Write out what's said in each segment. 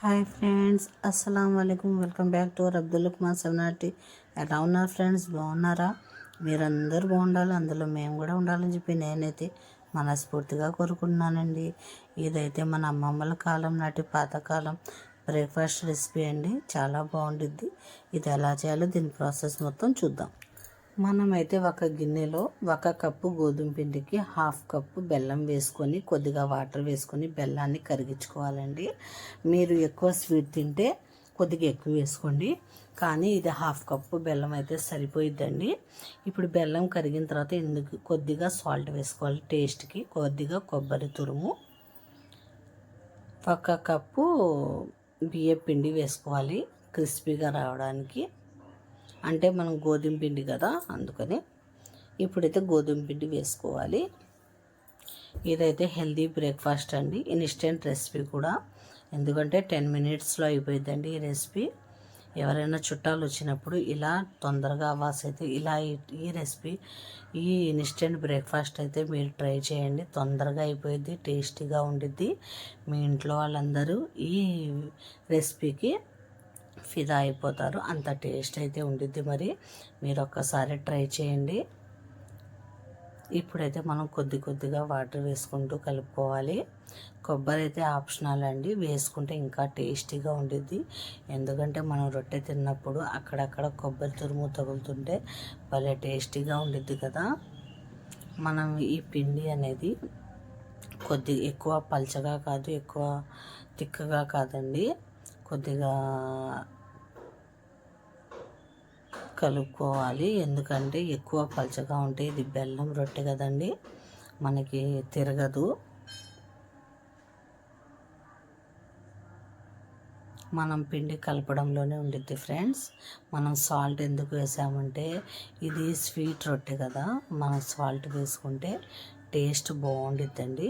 Hi friends అస్సలం అయికం welcome back to our Abdul Kumar సెవెనాటి. ఎలా ఉన్నారు ఫ్రెండ్స్? బాగున్నారా? మీరందరూ బాగుండాలి అందులో మేము కూడా ఉండాలని చెప్పి నేనైతే మనస్ఫూర్తిగా కోరుకుంటున్నానండి. ఇదైతే మన అమ్మమ్మల కాలం నాటి పాతకాలం బ్రేక్ఫాస్ట్ రెసిపీ అండి. చాలా బాగుంటుంది ఇది ఎలా చేయాలో దీని ప్రాసెస్ మొత్తం చూద్దాం. మనమైతే ఒక గిన్నెలో ఒక కప్పు గోధుమ పిండికి హాఫ్ కప్పు బెల్లం వేసుకొని కొద్దిగా వాటర్ వేసుకొని బెల్లాన్ని కరిగించుకోవాలండి. మీరు ఎక్కువ స్వీట్ తింటే కొద్దిగా ఎక్కువ వేసుకోండి. కానీ ఇది హాఫ్ కప్పు బెల్లం అయితే సరిపోయిద్దండి. ఇప్పుడు బెల్లం కరిగిన తర్వాత ఇందుకు కొద్దిగా సాల్ట్ వేసుకోవాలి టేస్ట్కి. కొద్దిగా కొబ్బరి తురుము ఒక కప్పు బియ్య పిండి వేసుకోవాలి క్రిస్పీగా రావడానికి. అంటే మనం గోధుమ పిండి కదా అందుకని ఇప్పుడైతే గోధుమ పిండి వేసుకోవాలి. ఇదైతే హెల్దీ బ్రేక్ఫాస్ట్ అండి ఇన్స్టెంట్ రెసిపీ కూడా. ఎందుకంటే టెన్ మినిట్స్లో అయిపోయిందండి ఈ రెసిపీ. ఎవరైనా చుట్టాలు వచ్చినప్పుడు ఇలా తొందరగా అవ్వాల్సి అయితే ఇలా ఈ రెసిపీ ఈ ఇన్స్టెంట్ బ్రేక్ఫాస్ట్ అయితే మీరు ట్రై చేయండి. తొందరగా అయిపోయింది టేస్టీగా ఉండిద్ది. మీ ఇంట్లో వాళ్ళందరూ ఈ రెసిపీకి ఫిదా అయిపోతారు. అంత టేస్ట్ అయితే ఉండిద్ది మరి. మీరు ఒక్కసారి ట్రై చేయండి. ఇప్పుడైతే మనం కొద్ది కొద్దిగా వాటర్ వేసుకుంటూ కలుపుకోవాలి. కొబ్బరి అయితే ఆప్షనల్ అండి. వేసుకుంటే ఇంకా టేస్టీగా ఉండిద్ది. ఎందుకంటే మనం రొట్టె తిన్నప్పుడు అక్కడక్కడ కొబ్బరి తురుము తగులుతుంటే భలే టేస్టీగా ఉండిద్ది కదా. మనం ఈ పిండి అనేది కొద్ది ఎక్కువ పల్చగా కాదు ఎక్కువ తిక్కగా కాదండి. కొద్దిగా కలుపుకోవాలి. ఎందుకంటే ఎక్కువ పలచగా ఉంటే ఇది బెల్లం రొట్టె కదండి. మనకి తిరగదు. మనం పిండి కలపడంలోనే ఉండిద్ది ఫ్రెండ్స్. మనం సాల్ట్ ఎందుకు వేసామంటే ఇది స్వీట్ రొట్టె కదా. మనం సాల్ట్ వేసుకుంటే టేస్ట్ బాగుండిద్దండి.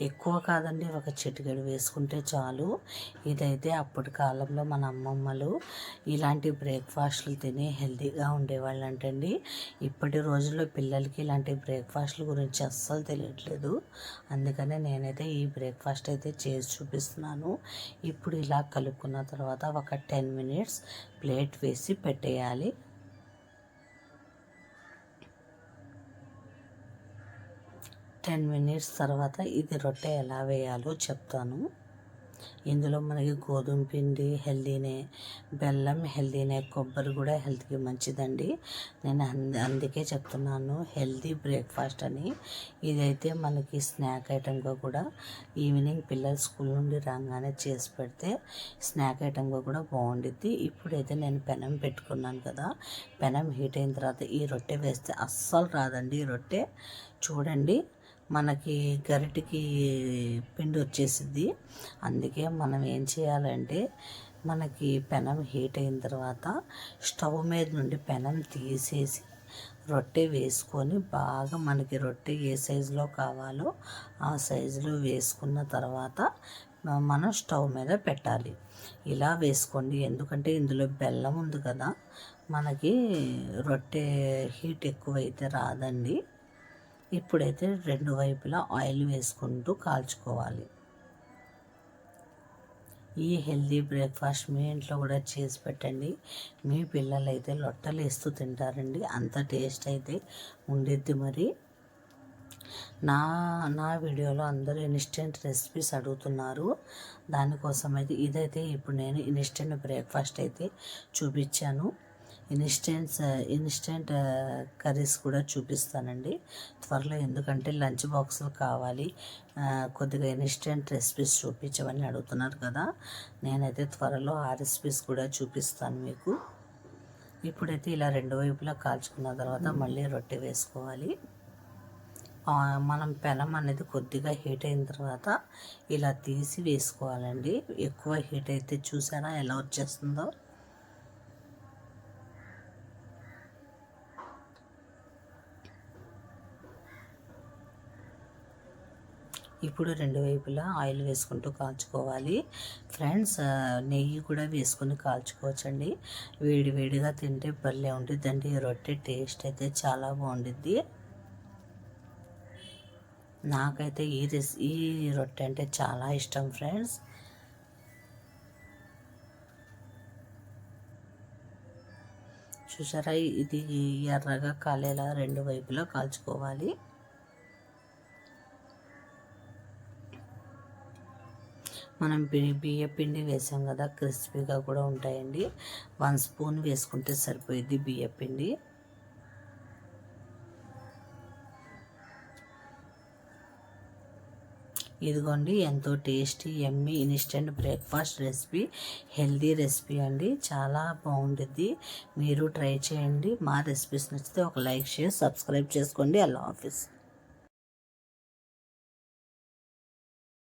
ఎక్కువ కాదండి ఒక చిటికెడు వేసుకుంటే చాలు. ఇదైతే అప్పటి కాలంలో మన అమ్మమ్మలు ఇలాంటి బ్రేక్ఫాస్ట్లు తిని హెల్తీగా ఉండేవాళ్ళు అంటండి ఇప్పటి రోజుల్లో పిల్లలకి ఇలాంటి బ్రేక్ఫాస్ట్ల గురించి అస్సలు తెలియట్లేదు. అందుకనే నేనైతే ఈ బ్రేక్ఫాస్ట్ అయితే చేసి చూపిస్తున్నాను. ఇప్పుడు ఇలా కలుపుకున్న తర్వాత ఒక టెన్ మినిట్స్ ప్లేట్ వేసి పెట్టేయాలి. టెన్ మినిట్స్ తర్వాత ఇది రొట్టె ఎలా వేయాలో చెప్తాను. ఇందులో మనకి గోధుమ పిండి హెల్దీనే బెల్లం హెల్దీనే కొబ్బరి కూడా హెల్త్కి మంచిదండి. నేను అందుకే చెప్తున్నాను హెల్దీ బ్రేక్ఫాస్ట్ అని. ఇదైతే మనకి స్నాక్ ఐటెంగా కూడా ఈవినింగ్ పిల్లలు స్కూల్ నుండి రాగానే చేసి పెడితే స్నాక్ ఐటెంగా కూడా బాగుండిద్ది. ఇప్పుడైతే నేను పెనం పెట్టుకున్నాను కదా పెనం హీట్ అయిన తర్వాత ఈ రొట్టె వేస్తే అస్సలు రాదండి ఈ రొట్టె. చూడండి మనకి గరిటికి పిండి వచ్చేసిద్ది. అందుకే మనం ఏం చేయాలంటే మనకి పెనం హీట్ అయిన తర్వాత స్టవ్ మీద నుండి పెనం తీసేసి రొట్టె వేసుకొని బాగా మనకి రొట్టె ఏ సైజులో కావాలో ఆ సైజులో వేసుకున్న తర్వాత మనం స్టవ్ మీద పెట్టాలి. ఇలా వేసుకోండి. ఎందుకంటే ఇందులో బెల్లం ఉంది కదా మనకి రొట్టె హీట్ ఎక్కువైతే రాదండి. ఇప్పుడైతే రెండు వైపులా ఆయిల్ వేసుకుంటూ కాల్చుకోవాలి. ఈ హెల్దీ బ్రేక్ఫాస్ట్ మీ ఇంట్లో కూడా చేసి పెట్టండి. మీ పిల్లలు అయితే లొట్టలు వేస్తూ తింటారండి. అంత టేస్ట్ అయితే ఉండిద్ది మరి. నా నా వీడియోలో అందరూ ఇన్స్టెంట్ రెసిపీస్ అడుగుతున్నారు. దానికోసం అయితే ఇదైతే ఇప్పుడు నేను ఇన్స్టెంట్ బ్రేక్ఫాస్ట్ అయితే చూపించాను. ఇన్స్టెంట్స్ ఇన్స్టెంట్ కర్రీస్ కూడా చూపిస్తానండి. త్వరలో ఎందుకంటే లంచ్ బాక్సులు కావాలి. కొద్దిగా ఇన్స్టెంట్ రెసిపీస్ చూపించమని అడుగుతున్నారు కదా. నేనైతే త్వరలో ఆ రెసిపీస్ కూడా చూపిస్తాను మీకు. ఇప్పుడైతే ఇలా రెండు వైపులా కాల్చుకున్న తర్వాత మళ్ళీ రొట్టె వేసుకోవాలి. మనం పెనం అనేది కొద్దిగా హీట్ అయిన తర్వాత ఇలా తీసి వేసుకోవాలండి. ఎక్కువ హీట్ అయితే చూసారా ఎలా వచ్చేస్తుందో? ఇప్పుడు రెండు వైపులా ఆయిల్ వేసుకుంటూ కాల్చుకోవాలి. ఫ్రెండ్స్ నెయ్యి కూడా వేసుకొని కాల్చుకోవచ్చండి. వేడి వేడిగా తింటే భలే ఉంటుందండి రొట్టె టేస్ట్ అయితే చాలా బాగుంటుంది నాకైతే ఈ రెస్ ఈ రొట్టె అంటే చాలా ఇష్టం ఫ్రెండ్స్. చూసారా? ఇది ఎర్రగా కాలేలా రెండు వైపులా కాల్చుకోవాలి. మనం బి- బియ్య పిండి వేసాం కదా క్రిస్పీగా కూడా ఉంటాయండి. వన్ స్పూన్ వేసుకుంటే సరిపోయిద్ది బియ్య పిండి. ఇదిగోండి ఎంతో tasty Emmy instant breakfast recipe. Healthy recipe అండి. చాలా బాగుంటుంది మీరు ట్రై చేయండి. మా రెసిపీస్ నచ్చితే ఒక లైక్ షేర్ సబ్స్క్రైబ్ చేసుకోండి. అల్లా ఆఫీస్